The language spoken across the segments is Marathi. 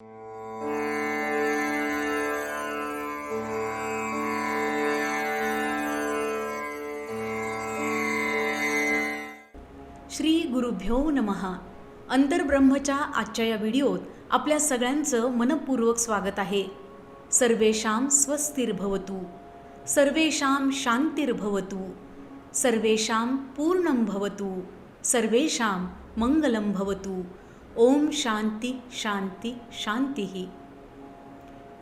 श्री गुरुभ्यो नमहा अंतर्ब्रह्मच्या आजच्या या व्हिडिओत आपल्या सगळ्यांचं मनपूर्वक स्वागत आहे. सर्वेषां स्वस्तिर्भवतु. सर्वेषां शांतिर्भवतु. सर्वेषां पूर्णं भवतु. सर्वेषां मंगलं भवतु. ओम शांती शांती शांतीही.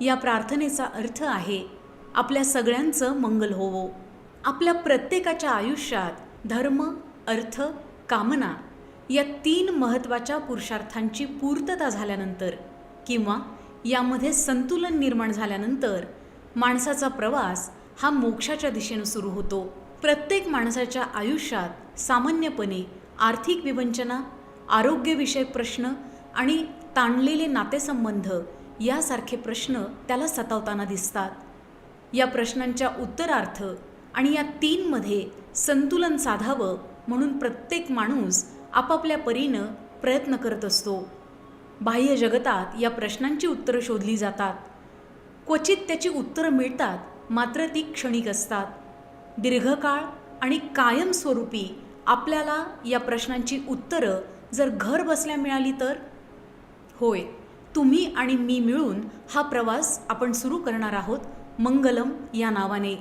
या प्रार्थनेचा अर्थ आहे आपल्या सगळ्यांचं मंगल होवो. आपल्या प्रत्येकाच्या आयुष्यात धर्म अर्थ कामना या तीन महत्त्वाच्या पुरुषार्थांची पूर्तता झाल्यानंतर किंवा यामध्ये संतुलन निर्माण झाल्यानंतर माणसाचा प्रवास हा मोक्षाच्या दिशेनं सुरू होतो. प्रत्येक माणसाच्या आयुष्यात सामान्यपणे आर्थिक विवंचना आरोग्यविषयक प्रश्न आणि ताणलेले नातेसंबंध यासारखे प्रश्न त्याला सतावताना दिसतात. या प्रश्नांच्या उत्तरार्थ आणि या तीनमध्ये संतुलन साधावं म्हणून प्रत्येक माणूस आपापल्या परीनं प्रयत्न करत असतो. बाह्य जगतात या प्रश्नांची उत्तरं शोधली जातात. क्वचित त्याची उत्तरं मिळतात मात्र ती क्षणिक असतात. दीर्घकाळ आणि कायमस्वरूपी आपल्याला या प्रश्नांची उत्तरं जर घर बसल्या मिळाली तर? होय तुम्ही आणि मी मिळून हा प्रवास आपण सुरू करणार आहोत मंगलम या नावाने.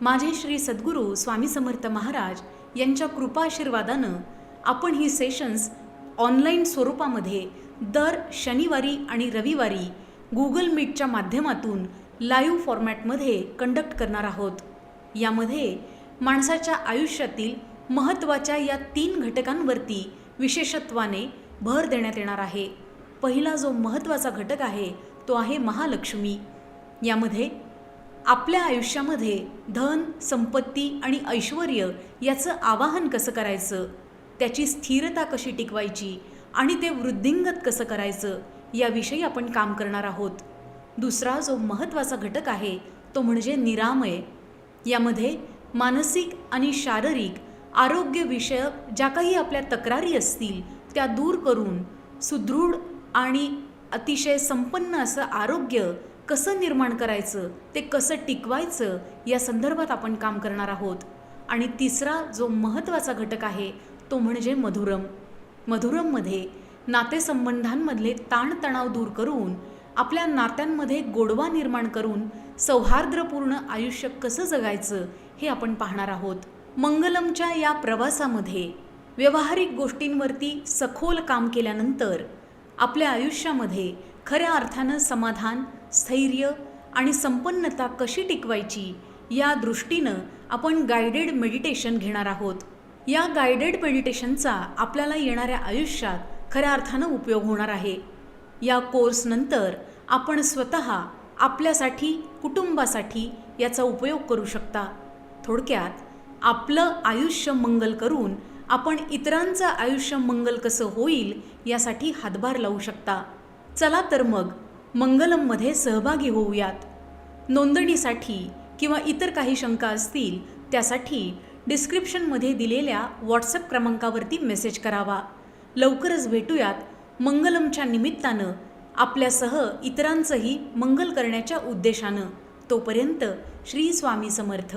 माझे श्री सद्गुरू स्वामी समर्थ महाराज यांच्या कृपाशीर्वादानं आपण ही सेशन्स ऑनलाईन स्वरूपामध्ये दर शनिवारी आणि रविवारी गुगल मीटच्या माध्यमातून लाईव्ह फॉर्मॅटमध्ये कंडक्ट करणार आहोत. यामध्ये माणसाच्या आयुष्यातील महत्त्वाच्या या तीन घटकांवरती विशेषत्वाने भर देण्यात येणार आहे. पहिला जो महत्त्वाचा घटक आहे तो आहे महालक्ष्मी. यामध्ये आपल्या आयुष्यामध्ये धन संपत्ती आणि ऐश्वर याचं आवाहन कसं करायचं? त्याची स्थिरता कशी टिकवायची? आणि ते वृद्धिंगत कसं करायचं? याविषयी आपण काम करणार आहोत. दुसरा जो महत्त्वाचा घटक आहे तो म्हणजे निरामय. यामध्ये मानसिक आणि शारीरिक आरोग्यविषयक ज्या काही आपल्या तक्रारी असतील त्या दूर करून सुदृढ आणि अतिशय संपन्न असं आरोग्य कसं निर्माण करायचं ते कसं टिकवायचं या संदर्भात आपण काम करणार आहोत. आणि तिसरा जो महत्त्वाचा घटक आहे तो म्हणजे मधुरम. मधुरममध्ये नातेसंबंधांमधले ताणतणाव दूर करून आपल्या नात्यांमध्ये गोडवा निर्माण करून सौहार्द्रपूर्ण आयुष्य कसं जगायचं हे आपण पाहणार आहोत. मंगलमच्या या प्रवासामध्ये व्यवहारिक गोष्टींवरती सखोल काम केल्यानंतर आपल्या आयुष्यामध्ये खऱ्या अर्थानं समाधान स्थैर्य आणि संपन्नता कशी टिकवायची या दृष्टीनं आपण गायडेड मेडिटेशन घेणार आहोत. या गायडेड मेडिटेशनचा आपल्याला येणाऱ्या आयुष्यात खऱ्या अर्थानं उपयोग होणार आहे. या कोर्सनंतर आपण स्वतः आपल्यासाठी कुटुंबासाठी याचा उपयोग करू शकता. थोडक्यात आपलं आयुष्य मंगल करून आपण इतरांचं आयुष्य मंगल कसं होईल यासाठी हातभार लावू शकता. चला तर मग मंगलममध्ये सहभागी होऊयात. नोंदणीसाठी किंवा इतर काही शंका असतील त्यासाठी डिस्क्रिप्शनमध्ये दिलेल्या व्हॉट्सअप क्रमांकावरती मेसेज करावा. लवकरच भेटूयात मंगलमच्या निमित्तानं आपल्यासह इतरांचंही मंगल करण्याच्या उद्देशानं. तोपर्यंत श्री स्वामी समर्थ.